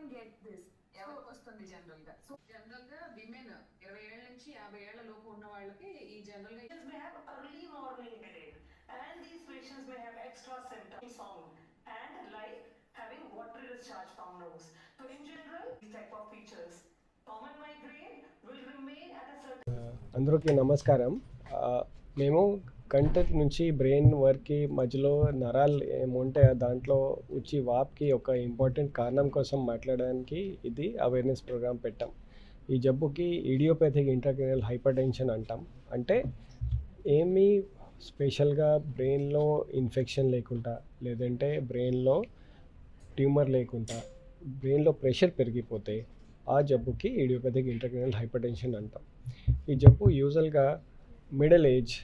can get this. ఎవరికి వస్తుంది జనరల్గా సో జనరల్గా విమెన్ ఇరవై ఏళ్ళ నుంచి యాభై ఏళ్ళ లోపు ఉన్న వాళ్ళకి ఈ జనరల్గా and these patients may have extra symptoms sound and like having water discharge from nose. So in general, these type of features, common migraine will remain at a certain అందరికీ నమస్కారం మేము కంటెంట్ నుంచి బ్రెయిన్ వరకు మధ్యలో నరాలు ఏముంటే దాంట్లో వచ్చి వాప్కి ఒక ఇంపార్టెంట్ కారణం కోసం మాట్లాడడానికి ఇది అవేర్నెస్ ప్రోగ్రామ్ పెట్టాం. ఈ జబ్బుకి ఇడియోపైథిక్ ఇంటర్క్రినల్ హైపర్ టెన్షన్ అంటాం. అంటే ఏమీ స్పెషల్గా బ్రెయిన్లో ఇన్ఫెక్షన్ లేకుండా లేదంటే బ్రెయిన్లో ట్యూమర్ లేకుండా బ్రెయిన్లో ప్రెషర్ పెరిగిపోతే ఆ జబ్బుకి ఇడియోపైథిక్ ఇంటర్క్రినల్ హైపర్ టెన్షన్ అంటాం. ఈ జబ్బు యూజువల్గా middle age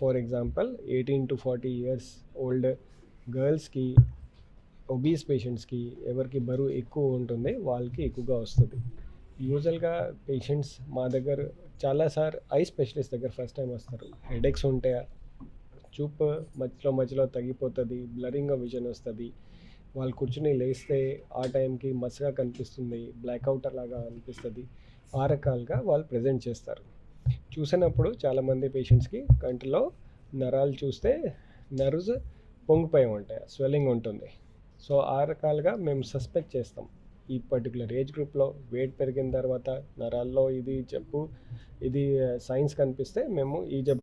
for example eighteen to forty years old గర్ల్స్కి ఒబీస్ పేషెంట్స్కి ఎవరికి బరువు ఎక్కువ ఉంటుంది వాళ్ళకి ఎక్కువగా వస్తుంది. యూజువల్గా పేషెంట్స్ మా దగ్గర చాలాసార్ ఐ స్పెషలిస్ట్ దగ్గర ఫస్ట్ టైం వస్తారు. హెడేక్స్ ఉంటాయా చూపు మధ్యలో మధ్యలో తగ్గిపోతుంది బ్లరింగ్ విజన్ వస్తుంది. వాళ్ళు కూర్చుని లేస్తే ఆ టైంకి మసగా కనిపిస్తుంది బ్లాక్అవుట్ అలాగా అనిపిస్తుంది. ఆ రకాలుగా వాళ్ళు ప్రజెంట్ చేస్తారు. చూసినప్పుడు చాలామంది పేషెంట్స్కి కంటిలో నరాలు చూస్తే నర్వ్స్ పొంగిపోయి ఉంటాయి స్వెల్లింగ్ ఉంటుంది. సో ఆ రకాలుగా మేము సస్పెక్ట్ చేస్తాం. ఈ పర్టికులర్ ఏజ్ గ్రూప్లో వెయిట్ పెరిగిన తర్వాత నరాల్లో ఇది జబ్బు ఇది uh, సైన్స్ కనిపిస్తే మేము ఈ జబ్బు